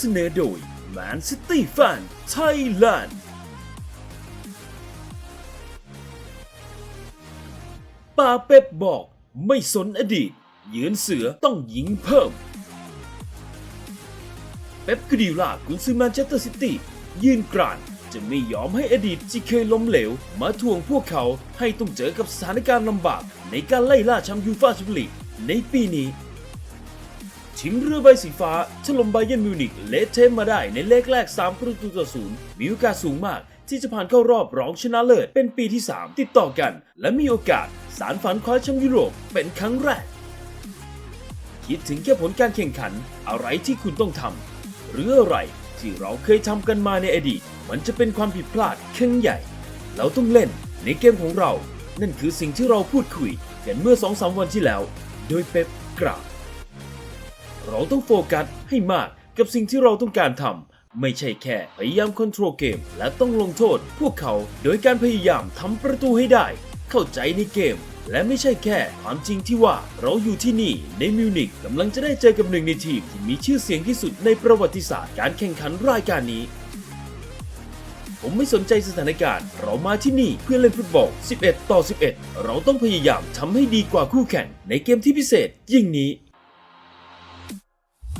นเสนอโดย Man City Fan Thailand ปาเป๊ปบอกไม่สนอดีต ยืนเสือต้องยิงเพิ่ม เป๊ปกร์ดิลากุนซือแมนเชสเตอร์ซิตี้ยืนกรานจะไม่ยอมให้อดีตที่เคยล้มเหลว มาทวงพวกเขาให้ต้องเจอกับสถานการณ์ลำบาก ในการไล่ล่าแชมป์ยูฟ่าแชมเปี้ยนลีกในปีนี้ ทีมเรือใบสีฟ้าถล่มไบเยร์นมิวนิกเลเทะมาได้ในเลขแรก 3 ประตูต่อศูนย์มีโอกาสสูงมากที่จะผ่านเข้ารอบรองชนะเลิศเป็นปีที่ 3 ติดต่อกัน และมีโอกาสสารฝันคว้าแชมป์ยุโรปเป็นครั้งแรก คิดถึงแค่ผลการแข่งขันอะไรที่คุณต้องทำหรืออะไรที่เราเคยทำกันมาในอดีต มันจะเป็นความผิดพลาดครั้งใหญ่ เราต้องเล่นในเกมของเรา นั่นคือสิ่งที่เราพูดคุยกันเมื่อ2-3วันที่แล้ว โดยเป๊ปกล่าว เราต้องโฟกัสให้มากกับสิ่งที่เราต้องการทำไม่ใช่แค่พยายามคอนโทรลเกม และต้องลงโทษ พวกเขาโดยการพยายามทำประตูให้ได้ เข้าใจในเกม และไม่ใช่แค่ความจริงที่ว่าเราอยู่ที่นี่ในมิวนิกกำลังจะได้เจอกับหนึ่งในทีมที่มีชื่อเสียงที่สุดในประวัติศาสตร์การแข่งขันรายการนี้ผมไม่สนใจสถานการณ์ เรามาที่นี่เพื่อเล่นฟุตบอล 11 ต่อ 11 เราต้องพยายามทำให้ดีกว่าคู่แข่งในเกมที่พิเศษยิ่งนี้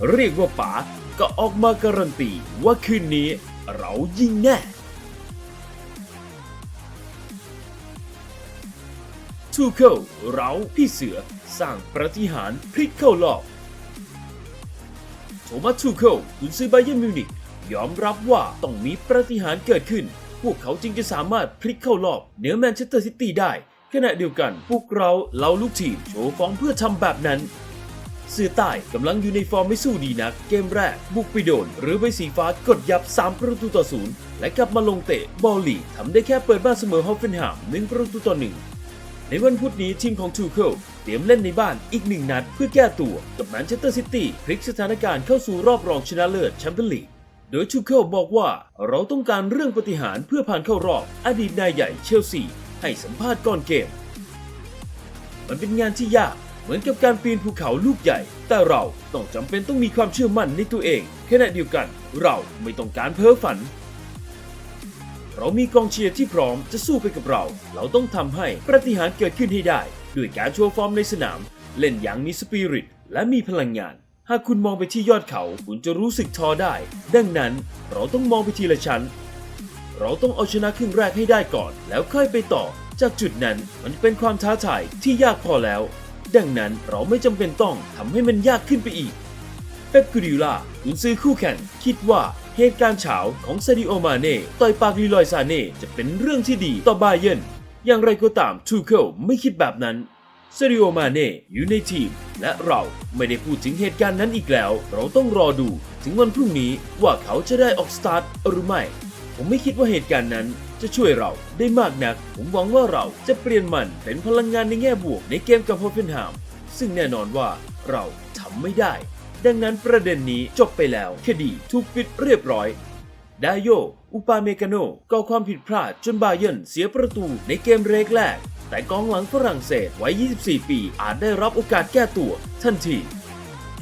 เรียกว่าป๋าก็ออกมาการันตีว่าคืนนี้เรายิงแน่ทูเคิลเราพี่เสือสร้างประติหารพลิกเข้ารอบโทมัสทูเคิลกุนซือไบเยร์นมิวนิกยอมรับว่าต้องมีประติหารเกิดขึ้น พวกเขาจึงจะสามารถพลิกเข้ารอบเหนือแมนเชสเตอร์ซิตี้ได้ ขณะเดียวกันพวกเราเหล่าลูกทีมโชว์ฟอร์มเพื่อทำแบบนั้น เสือใต้กำลังอยู่ในฟอร์มไม่สู้ดีนัก เกมแรก บุกไปโดน หรือใบสีฟ้ากดยับ 3 ประตูต่อศูนย์และกลับมาลงเตะบอลลีทำได้แค่เปิดบ้านเสมอฮอฟเฟนแฮม1ประตูต่อหนึ่งในวันพุธนี้ทีมของทูเคิลเตรียมเล่นในบ้านอีกหนึ่งนัดเพื่อแก้ตัวกับแมนเชสเตอร์ซิตี้พลิกสถานการณ์เข้าสู่รอบรองชนะเลิศแชมเปี้ยนลีกโดยทูเคิลบอกว่าเราต้องการเรื่องปฏิหารเพื่อผ่านเข้ารอบอดีตนายใหญ่เชลซีให้สัมภาษณ์ก่อนเกม มันเป็นงานที่ยาก มือนกับการปีนภูเขาลูกใหญ่ แต่เราต้องจำเป็นต้องมีความเชื่อมั่นในตัวเองขณะเดียวกัน เราไม่ต้องการเพ้อฝัน เรามีกองเชียร์ที่พร้อมจะสู้ไปกับเรา เราต้องทำให้ประติหารเกิดขึ้นให้ได้ ด้วยการโชว์ฟอร์มในสนาม เล่นอย่างมีสปิริตและมีพลังงาน หากคุณมองไปที่ยอดเขาคุณจะรู้สึกท้อได้ ดังนั้นเราต้องมองไปทีละชั้น เราต้องเอาชนะครึ่งแรกให้ได้ก่อน แล้วค่อยไปต่อ จากจุดนั้นมันเป็นความท้าทายที่ยากพอแล้ว ดังนั้นเราไม่จำเป็นต้องทำให้มันยากขึ้นไปอีก เป๊ปกวาร์ดิโอลากุนซื้อคู่แข่งคิดว่าเหตุการณ์เฉาของซาดิโอมาเน่ต่อยปากลีลอยซาเน่จะเป็นเรื่องที่ดีต่อบาเยนอย่างไรก็ตามทูเคิลไม่คิดแบบนั้นซาดิโอมาเน่อยู่ในทีม และเราไม่ได้พูดถึงเหตุการณ์นั้นอีกแล้ว เราต้องรอดูถึงวันพรุ่งนี้ว่าเขาจะได้ออกสตาร์ทหรือไม่ ผมไม่คิดว่าเหตุการณ์นั้น จะช่วยเราได้มากนัก ผมหวังว่าเราจะเปลี่ยนมันเป็นพลังงานในแง่บวกในเกมกับฮเฟนแฮมซึ่งแน่นอนว่าเราทำไม่ได้ ดังนั้นประเด็นนี้จบไปแล้วคดีถูกปิดเรียบร้อยดาโย อุปาเมกาโนก่อความผิดพลาดจนบาเยิร์นเสียประตูในเกมเรกแรก แต่กองหลังฝรั่งเศสวัย 24 ปี อาจได้รับโอกาสแก้ตัวทันที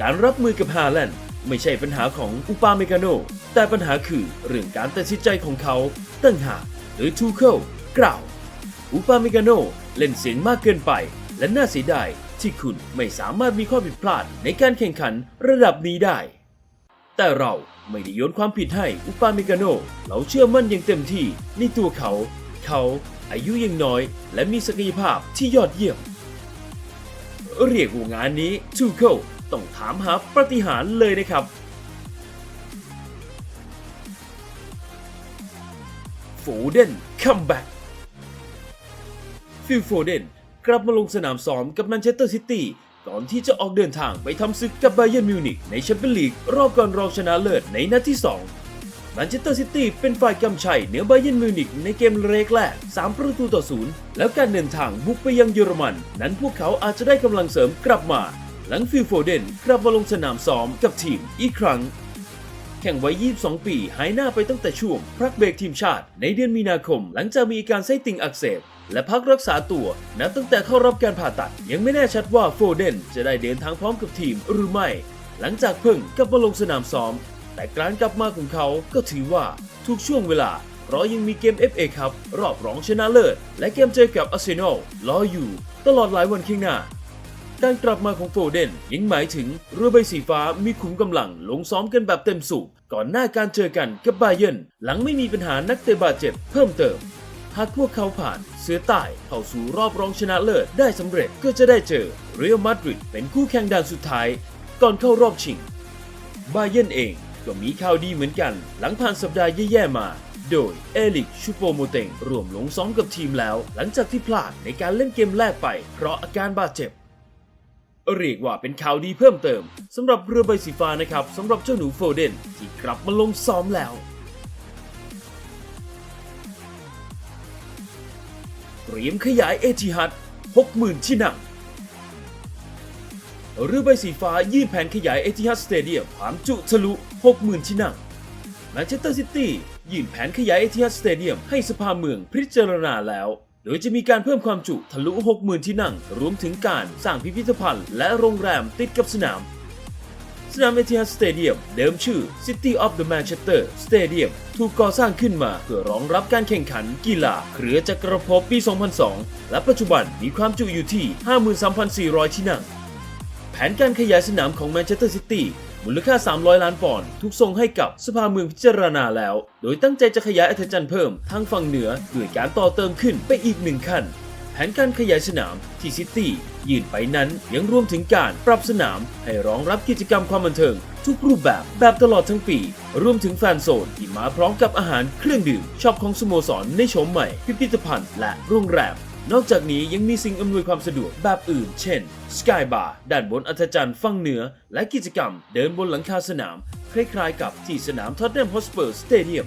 การรับมือกับฮาแลนด์ไม่ใช่ปัญหาของอุปาเมกาโน แต่ปัญหาคือเรื่องการตัดสินใจของเขาตั้งหาก โดยทูเคิลกล่าวอุปาเมกาโนเล่นเสียงมากเกินไป และน่าเสียดายที่คุณไม่สามารถมีข้อผิดพลาดในการแข่งขันระดับนี้ได้ แต่เราไม่ได้โยนความผิดให้อุปาเมกาโน เราเชื่อมั่นอย่างเต็มที่ในตัวเขา เขาอายุยังน้อย และมีศักยภาพที่ยอดเยี่ยม เรียกว่างานนี้ทูเคิลต้องถามหาปฏิหารเลยนะครับ เดนคัมแบ็กฟิลโฟเดนกลับมาลงสนามซ้อมกับแมนเชสเตอร์ซิตี้ก่อนที่จะออกเดินทางไปทำศึกกับไบเยนมิวนิกในแชมเปี้ยนลีกรอบก่อนรองชนะเลิศในนัดที่ 2 แมนเชสเตอร์ซิตี้เป็นฝ่ายกำชัยเหนือไบเยนมิวนิกในเกมเรกแรก 3 ประตูต่อศูนย์แล้วการเดินทางบุกไปยังเยอรมัน นั้นพวกเขาอาจจะได้กำลังเสริมกลับมา หลังฟิลโฟเดนกลับมาลงสนามซ้อมกับทีมอีกครั้ง แข่งไว้ 22 ปี หายหน้าไปตั้งแต่ช่วงพักเบรกทีมชาติ ในเดือนมีนาคม หลังจากมีอาการไส้ติ่งอักเสบ และพักรักษาตัว นับตั้งแต่เข้ารับการผ่าตัด ยังไม่แน่ชัดว่าโฟเดนจะได้เดินทางพร้อมกับทีมหรือไม่ หลังจากเพิ่งกลับมาลงสนามซ้อม แต่การกลับมาของเขาก็ถือว่าทุกช่วงเวลาเพราะยังมีเกม FA ครับรอบรองชนะเลิศและเกมเจอกับอาร์เซนอลรออยู่ ตลอดหลายวันข้างหน้า การกลับมาของโฟเดนยังหมายถึงเรือใบสีฟ้ามีขุมกำลังลงซ้อมกันแบบเต็มสูบก่อนหน้าการเจอกันกับไบเยนหลังไม่มีปัญหานักเตะบาดเจ็บเพิ่มเติม หากพวกเขาผ่านเสือใต้เข้าสู่รอบรองชนะเลิศได้สำเร็จก็จะได้เจอเรอัลมาดริดเป็นคู่แข่งด่านสุดท้าย ก่อนเข้ารอบชิงไบเยนเองก็มีข่าวดีเหมือนกัน หลังผ่านสัปดาห์แย่ๆมา โดยเอลิกชูโปโมเตงรวมลงซ้อมกับทีมแล้ว หลังจากที่พลาดในการเล่นเกมแรกไป เพราะอาการบาดเจ็บ เรียกว่าเป็นข่าวดีเพิ่มเติมสำหรับเรือใบสีฟ้านะครับสำหรับเจ้าหนูโฟเดนที่กลับมาลงซ้อมแล้วเตรียมขยายเอจิฮัด60,000 ที่นั่งเรือใบสีฟ้ายื่นแผนขยายเอ i ิฮัดสเตเดียมความจุทะลุ 60,000 ที่นั่งแมนเชสเตอร์ซิตี้ยื่นแผนขยายเอ i ิฮัดสเตเดียมให้สภาเมืองพิจารณาแล้ว ดยจะมีการเพิ่มความจุทะลุ 60,000 ที่นั่ง รวมถึงการสร้างพิพิธภัณฑ์และโรงแรมติดกับสนาม สนามเอ i ิฮัดสเตเดียมเดิมชื่อ City of the Manchester Stadium ถูกก่อสร้างขึ้นมาเพื่อรองรับการแข่งขันกีฬาเครือจักรภพปี 2002 และปัจจุบันมีความจุอยู่ที่ 53,400 ที่นั่ง แผนการขยายสนามของแมนเชสเตอร์ซิตี้ มูลค่า 300 ล้านปอนด์ถูกส่งให้กับสภาเมืองพิจารณาแล้ว โดยตั้งใจจะขยายอัธจันทร์เพิ่มทางฝั่งเหนือด้วยการต่อเติมขึ้นไปอีกหนึ่งขั้นแผนการขยายสนามที่ซิตี้ยื่นไปนั้นยังรวมถึงการปรับสนามให้รองรับกิจกรรมความบันเทิง ทุกรูปแบบแบบตลอดทั้งปี รวมถึงแฟนโซนที่มาพร้อมกับอาหารเครื่องดื่มช็อปของสโมสรในโฉมใหม่ พิพิธภัณฑ์และโรงแรม นอกจากนี้ยังมีสิ่งอำนวยความสะดวกแบบอื่น เช่น Sky Bar ด้านบนอัธจันทร์ฝั่งเหนือ และกิจกรรมเดินบนหลังคาสนาม คล้ายๆกับที่สนามท็อตแนมฮอสเปอร์สเตเดียม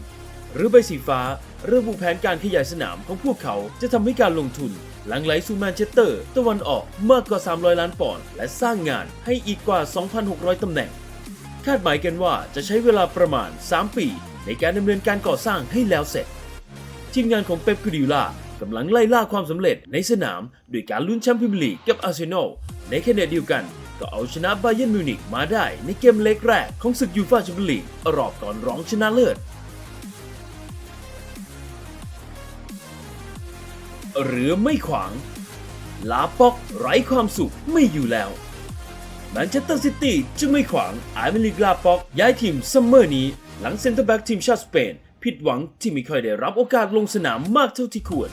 หรือใบสีฟ้าระบุแผนการขยายสนามของพวกเขาจะทำให้การลงทุนหลังไหลสู่แมนเชสเตอร์ ตะวันออกมากกว่า 300 ล้านปอนด์และสร้างงานให้อีกกว่า 2,600 ตำแหน่ง คาดหมายกันว่าจะใช้เวลาประมาณ 3 ปี ในการดำเนินการก่อสร้างให้แล้วเสร็จ ทีมงานของเป๊ปกูดิล่า กำลังไล่ล่าความสำเร็จในสนามด้วยการลุ้นแชมป์พรีเมียร์ลีกกับอาร์เซนอลในขณะเดียวกันก็เอาชนะบาเยิร์นมิวนิกมาได้ในเกมเล็กแรกของศึกยูฟ่าแชมเปี้ยนลีกรอบก่อนรองชนะเลิศหรือไม่ขวาง ลาปอกไร้ความสุขไม่อยู่แล้วแมนเชสเตอร์ซิตี้จึงไม่ขวางอาร์เมลิกลาปอกย้ายทีมซัมเมอร์นี้ หลังเซ็นเตอร์แบ็กทีมชาติสเปน ผิดหวังที่ไม่ค่อยได้รับโอกาสลงสนามมากเท่าที่ควร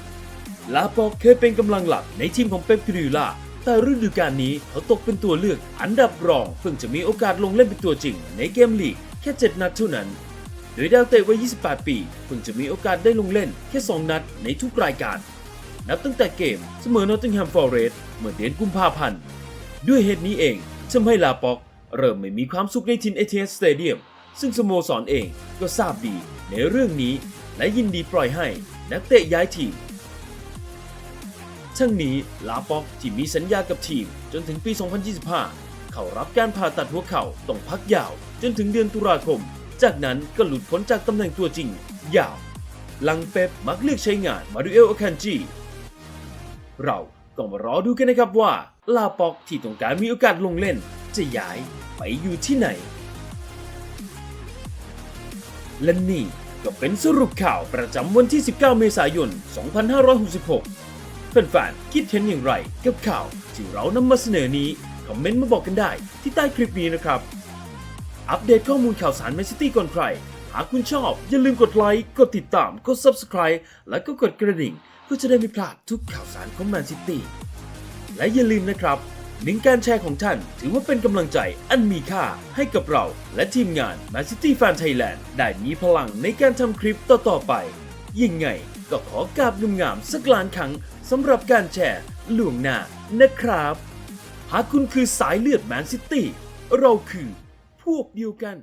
ลาปอกเคยเป็นกำลังหลักในทีมของเป๊ปกริล่าแต่ฤดูกาลนี้เขาตกเป็นตัวเลือกอันดับรองเพิ่งจะมีโอกาสลงเล่นเป็นตัวจริงในเกมลีกแค่ 7 นัดเท่านั้น โดยดาวเตะวัย 28 ปี เพิ่งจะมีโอกาสได้ลงเล่นแค่ 2 นัดในทุกรายการ นับตั้งแต่เกมเสมอนอตติงแฮมฟอร์เรสต์เมื่อเดือนกุมภาพันธ์ ด้วยเหตุนี้เองทำให้ลาปอกเริ่มไม่มีความสุขในทินเอเทสสเตเดียมซึ่งสโมสรเองก็ทราบดีในเรื่องนี้ และยินดีปล่อยให้นักเตะย้ายทีม ทั้งนี้ลาป็อกที่มีสัญญากับทีม จนถึงปี 2025 เขารับการผ่าตัดหัวเข่าต้องพักยาว จนถึงเดือนตุลาคม จากนั้นก็หลุดพ้นจากตำแหน่งตัวจริง ยาว หลังเป๊ปมักเลือกใช้งานมาดูเอลอคันจีเราก็มารอดูกันนะครับว่าลาป็อกที่ต้องการมีโอกาสลงเล่น จะย้ายไปอยู่ที่ไหน และนี่ก็เป็นสรุปข่าวประจำวันที่ 19 เมษายน 2566 แฟนๆ คิดเห็นอย่างไรกับข่าวที่เรานำมาเสนอนี้ คอมเมนต์มาบอกกันได้ที่ใต้คลิปนี้นะครับ อัปเดตข้อมูลข่าวสารแมนซิตี้ก่อนใคร หากคุณชอบ อย่าลืมกดไลค์ กดติดตาม กด Subscribe และก็กดกระดิ่ง เพื่อจะได้ไม่พลาดทุกข่าวสารของแมนซิตี้ และอย่าลืมนะครับหนึ่งการแชร์ของท่านถือว่าเป็นกำลังใจอันมีค่าให้กับเรา และทีมงาน Man City Fan Thailand ได้มีพลังในการทำคลิปต่อๆไป ยังไง ก็ขอกราบงามๆสักล้านครั้งสำหรับการแชร์ล่วงหน้านะครับ หากคุณคือสายเลือดแมนซิตี้เราคือพวกเดียวกัน